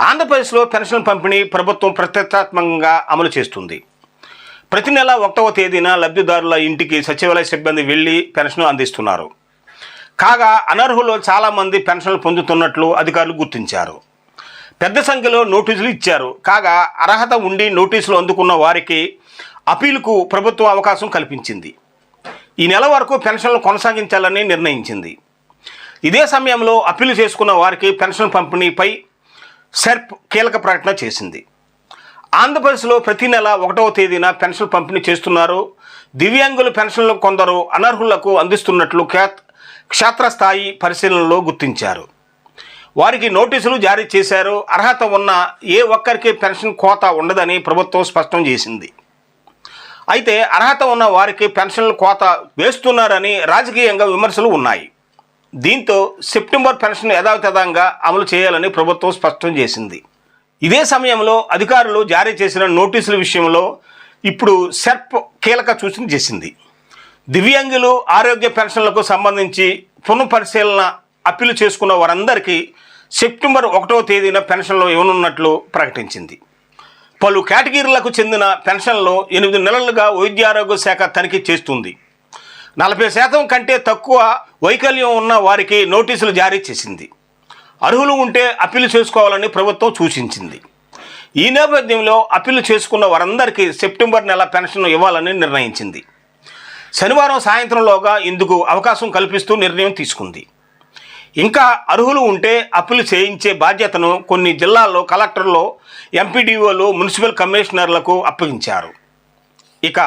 ఆంధ్రప్రదేశ్లో పెన్షన్ పంపిణీ ప్రభుత్వం ప్రతిష్టాత్మకంగా అమలు చేస్తుంది. ప్రతి నెల ఒకటవ తేదీన లబ్ధిదారుల ఇంటికి సచివాలయ సిబ్బంది వెళ్ళి పెన్షన్ అందిస్తున్నారు. కాగా అనర్హులు చాలామంది పెన్షన్లు పొందుతున్నట్లు అధికారులు గుర్తించారు. పెద్ద సంఖ్యలో నోటీసులు ఇచ్చారు. కాగా అర్హత ఉండి నోటీసులు అందుకున్న వారికి అపీలుకు ప్రభుత్వం అవకాశం కల్పించింది. ఈ నెల వరకు పెన్షన్లు కొనసాగించాలని నిర్ణయించింది. ఇదే సమయంలో అప్పీలు చేసుకున్న వారికి పెన్షన్ పంపిణీపై సెర్ప్ కీలక ప్రకటన చేసింది. ఆంధ్రప్రదేశ్లో ప్రతి నెల ఒకటవ తేదీన పెన్షన్ పంపిణీ చేస్తున్నారు. దివ్యాంగుల పెన్షన్లు కొందరు అనర్హులకు అందిస్తున్నట్లు క్షేత్- క్షేత్రస్థాయి పరిశీలనలో గుర్తించారు. వారికి నోటీసులు జారీ చేశారు. అర్హత ఉన్న ఏ ఒక్కరికి పెన్షన్ కోత ఉండదని ప్రభుత్వం స్పష్టం చేసింది. అయితే అర్హత ఉన్న వారికి పెన్షన్ల కోత వేస్తున్నారని రాజకీయంగా విమర్శలు ఉన్నాయి. దీంతో సెప్టెంబర్ పెన్షన్ యథాతథంగా అమలు చేయాలని ప్రభుత్వం స్పష్టం చేసింది. ఇదే సమయంలో అధికారులు జారీ చేసిన నోటీసుల విషయంలో ఇప్పుడు సెర్ప్ కీలక సూచన చేసింది. దివ్యాంగులు ఆరోగ్య పెన్షన్లకు సంబంధించి పునఃపరిశీలన అప్పీలు చేసుకున్న వారందరికీ సెప్టెంబర్ ఒకటవ తేదీన పెన్షన్లు ఇవ్వనున్నట్లు ప్రకటించింది. పలు కేటగిరీలకు చెందిన పెన్షన్లు ఎనిమిది నెలలుగా వైద్యారోగ్య శాఖ తనిఖీ చేస్తుంది. నలభై శాతం కంటే తక్కువ వైకల్యం ఉన్న వారికి నోటీసులు జారీ చేసింది. అర్హులు ఉంటే అప్పీలు చేసుకోవాలని ప్రభుత్వం సూచించింది. ఈ నేపథ్యంలో అప్పీలు చేసుకున్న వారందరికీ సెప్టెంబర్ నెల పెన్షన్ ఇవ్వాలని నిర్ణయించింది. శనివారం సాయంత్రంలోగా ఇందుకు అవకాశం కల్పిస్తూ నిర్ణయం తీసుకుంది. ఇంకా అర్హులు ఉంటే అప్పులు చేయించే బాధ్యతను కొన్ని జిల్లాల్లో కలెక్టర్లు ఎంపీడీఓలు మున్సిపల్ కమిషనర్లకు అప్పగించారు. ఇక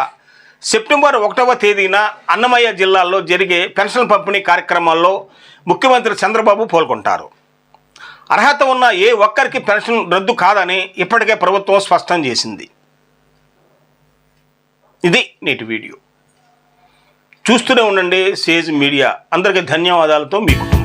సెప్టెంబర్ ఒకటవ తేదీన అన్నమయ్య జిల్లాలో జరిగే పెన్షన్ పంపిణీ కార్యక్రమాల్లో ముఖ్యమంత్రి చంద్రబాబు పాల్గొంటారు. అర్హత ఉన్న ఏ ఒక్కరికి పెన్షన్ రద్దు కాదని ఇప్పటికే ప్రభుత్వం స్పష్టం చేసింది. ఇది నేటి వీడియో. చూస్తూనే ఉండండి సేజ్ మీడియా. అందరికీ ధన్యవాదాలతో మీకు